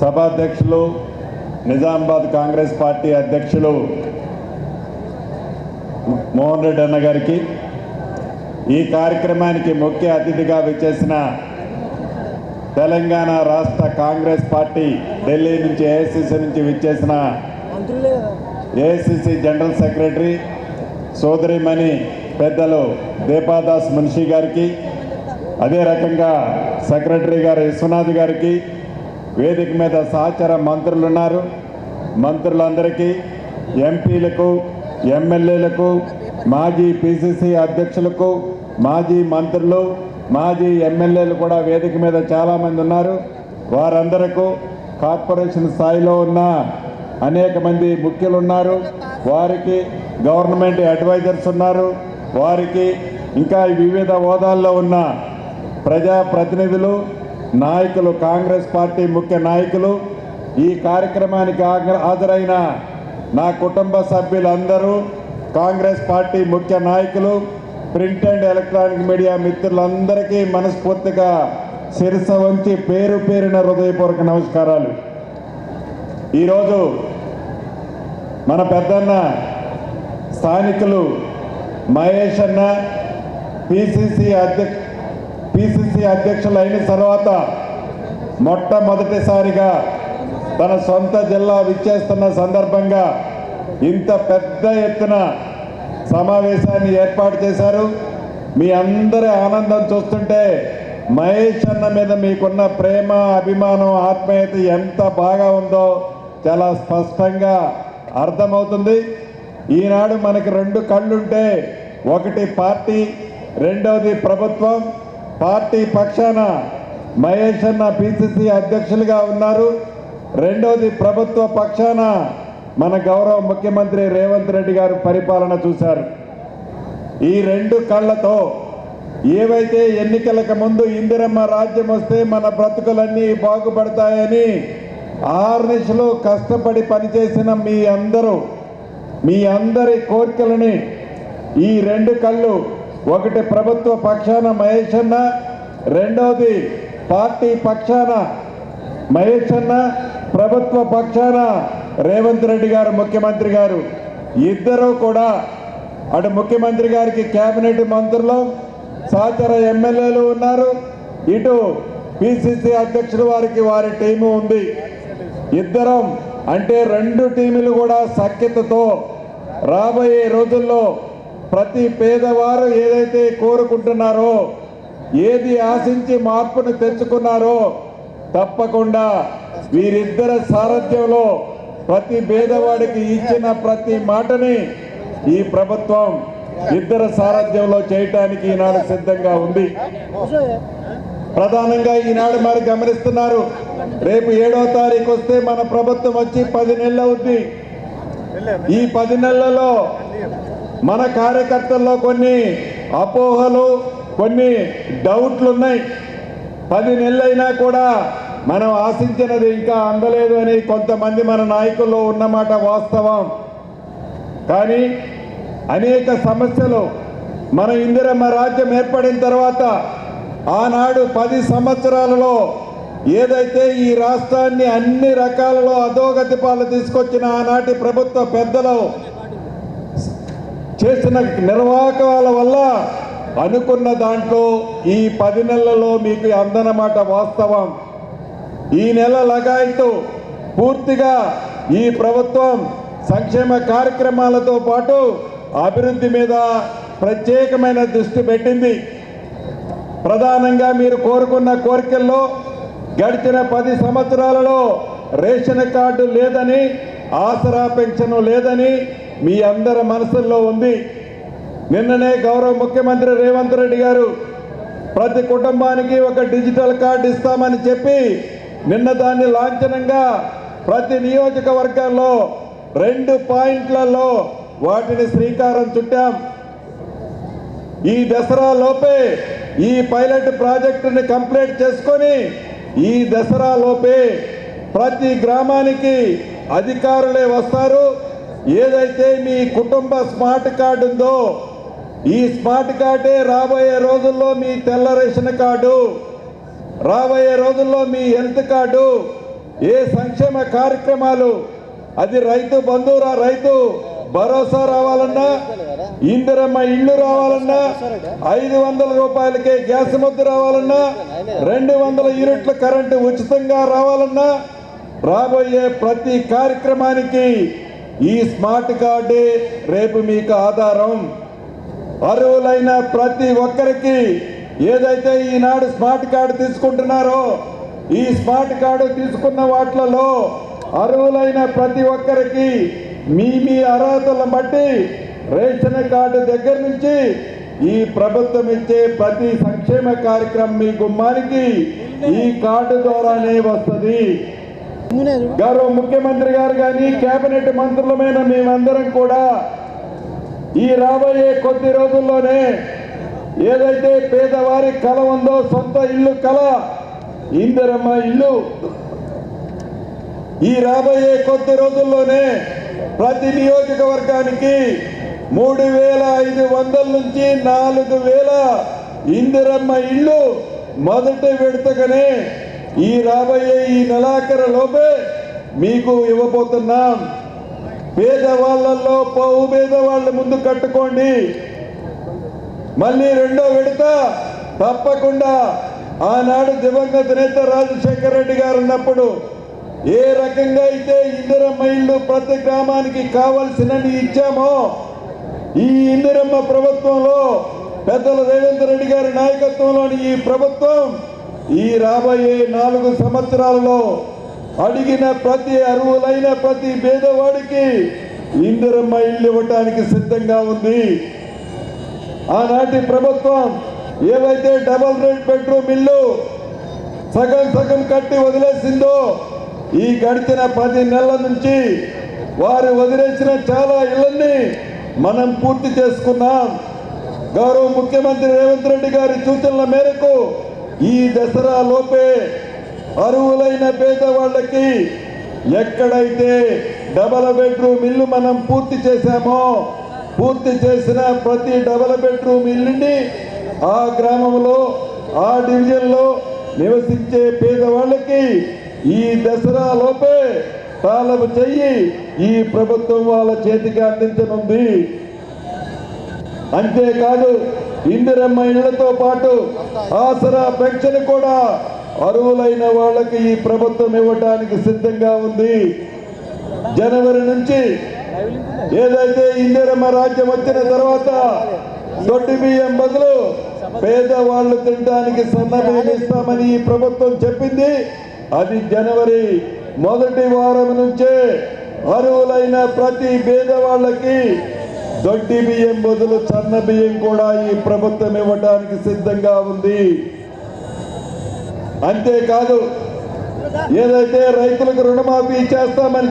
సభాధ్యక్షులు నిజామాబాద్ కాంగ్రెస్ పార్టీ అధ్యక్షులు మోహన్ రెడ్డి అన్న గారికి ఈ కార్యక్రమానికి ముఖ్య అతిథిగా విచ్చేసిన తెలంగాణ రాష్ట్ర కాంగ్రెస్ పార్టీ ఢిల్లీ నుంచి ఏఐసిసి నుంచి విచ్చేసిన ఏఐసిసి జనరల్ సెక్రటరీ సోదరిమణి పెద్దలు దీపాదాస్ మున్షి గారికి అదే రకంగా సెక్రటరీ గారు విశ్వనాథ్ గారికి వేదిక మీద సహచర మంత్రులు ఉన్నారు మంత్రులందరికీ ఎంపీలకు ఎమ్మెల్యేలకు మాజీ పిసిసి అధ్యక్షులకు మాజీ మంత్రులు మాజీ ఎమ్మెల్యేలు కూడా వేదిక మీద చాలామంది ఉన్నారు. వారందరకు కార్పొరేషన్ స్థాయిలో ఉన్న అనేక మంది ముఖ్యులు ఉన్నారు వారికి గవర్నమెంట్ అడ్వైజర్స్ ఉన్నారు. వారికి ఇంకా వివిధ హోదాల్లో ఉన్న ప్రజా ప్రతినిధులు నాయకులు కాంగ్రెస్ పార్టీ ముఖ్య నాయకులు ఈ కార్యక్రమానికి హాజరైన నా కుటుంబ సభ్యులందరూ కాంగ్రెస్ పార్టీ ముఖ్య నాయకులు ప్రింట్ అండ్ ఎలక్ట్రానిక్ మీడియా మిత్రులందరికీ మనస్ఫూర్తిగా శిరస వంచి పేరు పేరిన హృదయపూర్వక నమస్కారాలు. ఈరోజు మన పెద్దన్న స్థానికులు మహేష్ అన్న పిసిసి అధ్యక్ష పిసిసి అధ్యక్షులు అయిన తర్వాత మొట్టమొదటిసారిగా తన సొంత జిల్లా విచ్చేస్తున్న సందర్భంగా ఇంత పెద్ద ఎత్తున సమావేశాన్ని ఏర్పాటు చేశారు. మీ అందరి ఆనందం చూస్తుంటే మహేష్ అన్న మీద మీకున్న ప్రేమ అభిమానం ఆత్మీయత ఎంత బాగా ఉందో చాలా స్పష్టంగా అర్థమవుతుంది. ఈనాడు మనకి రెండు కళ్ళుంటే ఒకటి పార్టీ రెండవది ప్రభుత్వం. పార్టీ పక్షాన మహేష్ అన్న పిసిసి అధ్యక్షులుగా ఉన్నారు. రెండవది ప్రభుత్వ పక్షాన మన గౌరవ ముఖ్యమంత్రి రేవంత్ రెడ్డి గారు పరిపాలన చూశారు. ఈ రెండు కళ్ళతో ఏవైతే ఎన్నికలకు ముందు ఇందిరమ్మ రాజ్యం వస్తే మన బ్రతుకులన్నీ బాగుపడతాయని ఆర్నిషలో కష్టపడి పనిచేసిన మీ అందరూ మీ అందరి కోరికలని ఈ రెండు కళ్ళు ఒకటి ప్రభుత్వ పక్షాన మహేష్ అన్న రెండవది పార్టీ పక్షాన మహేష్ అన్న ప్రభుత్వ పక్షాన రేవంత్ రెడ్డి గారు ముఖ్యమంత్రి గారు. ఇద్దరూ కూడా అటు ముఖ్యమంత్రి గారికి కేబినెట్ మంత్రులు సహచర ఎమ్మెల్యేలు ఉన్నారు. ఇటు పిసిసి అధ్యక్షుడు వారికి వారి టీము ఉంది. ఇద్దరం అంటే రెండు టీములు కూడా సఖ్యతతో రాబోయే రోజుల్లో ప్రతి పేదవారు ఏదైతే కోరుకుంటున్నారో ఏది ఆశించి మార్పును తెచ్చుకున్నారో తప్పకుండా వీరిద్దరి సారథ్యంలో ప్రతి పేదవాడికి ఇచ్చిన ప్రతి మాటని ఈ ప్రభుత్వం ఇద్దరు సారథ్యంలో చేయటానికి ఈనాడు సిద్ధంగా ఉంది. ప్రధానంగా ఈనాడు మరి గమనిస్తున్నారు రేపు ఏడో తారీఖు వస్తే మన ప్రభుత్వం వచ్చి పది నెలలు అవుద్ది. ఈ పది నెలలలో మన కార్యకర్తల్లో కొన్ని అపోహలు కొన్ని డౌట్లు ఉన్నాయి పది నెలలైనా కూడా మనం ఆశించినది ఇంకా అందలేదు అని కొంతమంది మన నాయకుల్లో ఉన్నమాట వాస్తవం. కానీ అనేక సమస్యలు మన ఇందిరమ్మ రాజ్యం ఏర్పడిన తర్వాత ఆనాడు పది సంవత్సరాలలో ఏదైతే ఈ రాష్ట్రాన్ని అన్ని రకాలలో అధోగతి పాలు తీసుకొచ్చిన ఆనాటి ప్రభుత్వ పెద్దలు చేసిన నిర్వాహకాల వల్ల అనుకున్న దాంట్లో ఈ పది నెలలలో మీకు అందనమాట వాస్తవం. ఈ నెల లగాయితూ పూర్తిగా ఈ ప్రభుత్వం సంక్షేమ కార్యక్రమాలతో పాటు అభివృద్ధి మీద ప్రత్యేకమైన దృష్టి పెట్టింది. ప్రధానంగా మీరు కోరుకున్న కోరికల్లో గడిచిన పది సంవత్సరాలలో రేషన్ కార్డు లేదని ఆసరా పెన్షన్ లేదని మీ అందరి మనసుల్లో ఉంది. నిన్ననే గౌరవ ముఖ్యమంత్రి రేవంత్ రెడ్డి గారు ప్రతి కుటుంబానికి ఒక డిజిటల్ కార్డు ఇస్తామని చెప్పి నిన్న దాన్ని లాంఛనంగా ప్రతి నియోజకవర్గంలో రెండు పాయింట్లలో వాటిని శ్రీకారం చుట్టాం. ఈ దసరా లోపే ఈ పైలట్ ప్రాజెక్టుని కంప్లీట్ చేసుకొని ఈ దసరా లోపే ప్రతి గ్రామానికి అధికారులే వస్తారు. ఏదైతే మీ కుటుంబ స్మార్ట్ కార్డు ఉందో ఈ స్మార్ట్ కార్డే రాబోయే రోజుల్లో మీ తెల్ల రేషన్ కార్డు రాబోయే రోజుల్లో మీ హెల్త్ కార్డు ఏ సంక్షేమ కార్యక్రమాలు అది రైతు బంధువురా రైతు భరోసా రావాలన్నా ఇందిరమ్మ ఇల్లు రావాలన్నా ఐదు వందల రూపాయలకే గ్యాస్ ముద్దు రావాలన్నా రెండు వందల యూనిట్ల కరెంటు ఉచితంగా రావాలన్నా రాబోయే ప్రతి కార్యక్రమానికి ఈ స్మార్ట్ కార్డే రేపు మీకు ఆధారం. అర్హులైన ప్రతి ఒక్కరికి ఏదైతే ఈనాడు స్మార్ట్ కార్డు తీసుకుంటున్నారో ఈ స్మార్ట్ కార్డు తీసుకున్న వాటిలలో అర్హులైన ప్రతి ఒక్కరికి మీ మీ అర్హతలను బట్టి రేషన్ కార్డు దగ్గర నుంచి ఈ ప్రభుత్వం ఇచ్చే ప్రతి సంక్షేమ కార్యక్రమం మీ గుమ్మానికి ఈ కార్డు ద్వారానే వస్తుంది. గౌరవ ముఖ్యమంత్రి గారు కానీ కేబినెట్ మంత్రులమైన మేమందరం కూడా ఈ రాబోయే కొద్ది రోజుల్లోనే ఏదైతే పేదవారి కళ ఉందో సొంత ఇల్లు కళ ఇందిరమ్మ ఇల్లు ఈ రాబోయే కొద్ది రోజుల్లోనే ప్రతి నియోజకవర్గానికి మూడు వేల ఐదు వందల నుంచి నాలుగు వేల ఇందిరమ్మ ఇల్లు మొదటి విడతగానే ఈ రాబోయే ఈ నెలాఖరు లోపే మీకు ఇవ్వబోతున్నాం. పేదవాళ్ళల్లో పౌ పేదవాళ్ళ ముందు కట్టుకోండి. మళ్ళీ రెండో విడత తప్పకుండా ఆనాడు దివంగత నేత రాజశేఖర రెడ్డి గారు ఉన్నప్పుడు ఏ రకంగా అయితే ఇందిరమ్మ ఇల్లు ప్రతి గ్రామానికి కావలసినని ఇచ్చామో ఈ ఇందిరమ్మ ప్రభుత్వంలో పెద్దల రేవంత్ రెడ్డి గారి నాయకత్వంలోని ఈ ప్రభుత్వం ఈ రాబోయే నాలుగు సంవత్సరాలలో అడిగిన ప్రతి అరువులైన ప్రతి పేదవాడికి ఇందిరమ్మ ఇల్లు ఇవ్వటానికి సిద్ధంగా ఉంది. ఆనాటి ప్రభుత్వం ఏవైతే డబల్ రెడ్ బెడ్రూమ్ ఇల్లు సగం సగం కట్టి వదిలేసిందో ఈ గడిచిన పది నెలల నుంచి వారు వదిలేసిన చాలా ఇళ్ళని మనం పూర్తి చేసుకున్నాం. గౌరవ ముఖ్యమంత్రి రేవంత్ రెడ్డి గారి సూచనల మేరకు ఈ దసరా లోపే అరువులైన పేదవాళ్ళకి ఎక్కడైతే డబల్ బెడ్రూమ్ ఇల్లు మనం పూర్తి చేశామో పూర్తి చేసిన ప్రతి డబల్ బెడ్రూమ్ ఇల్లుని ఆ గ్రామంలో ఆ డివిజన్లో నివసించే పేదవాళ్ళకి ఈ దసరా లోపే తాళము చెయ్యి ఈ ప్రభుత్వం వాళ్ళ చేతికి అందించనుంది. అంతేకాదు ఇందిరమ్మ ఇళ్ళతో పాటు ఆసరా పెన్షన్ కూడా అరువులైన వాళ్ళకి ఈ ప్రభుత్వం ఇవ్వడానికి సిద్ధంగా ఉంది. జనవరి నుంచి ఏదైతే ఇందిరమ్మ రాజ్యం వచ్చిన తర్వాత దొడ్డి బియ్యం బదులు పేదవాళ్ళు తినడానికి సన్న బియ్యం ఇస్తామని ఈ ప్రభుత్వం చెప్పింది. అది జనవరి మొదటి వారం నుంచే అరువులైన ప్రతి పేదవాళ్ళకి దొడ్డి బియ్యం బదులు సన్న బియ్యం కూడా ఈ ప్రభుత్వం ఇవ్వడానికి సిద్ధంగా ఉంది. అంతేకాదు ఏదైతే రైతులకు రుణమాఫీ చేస్తామని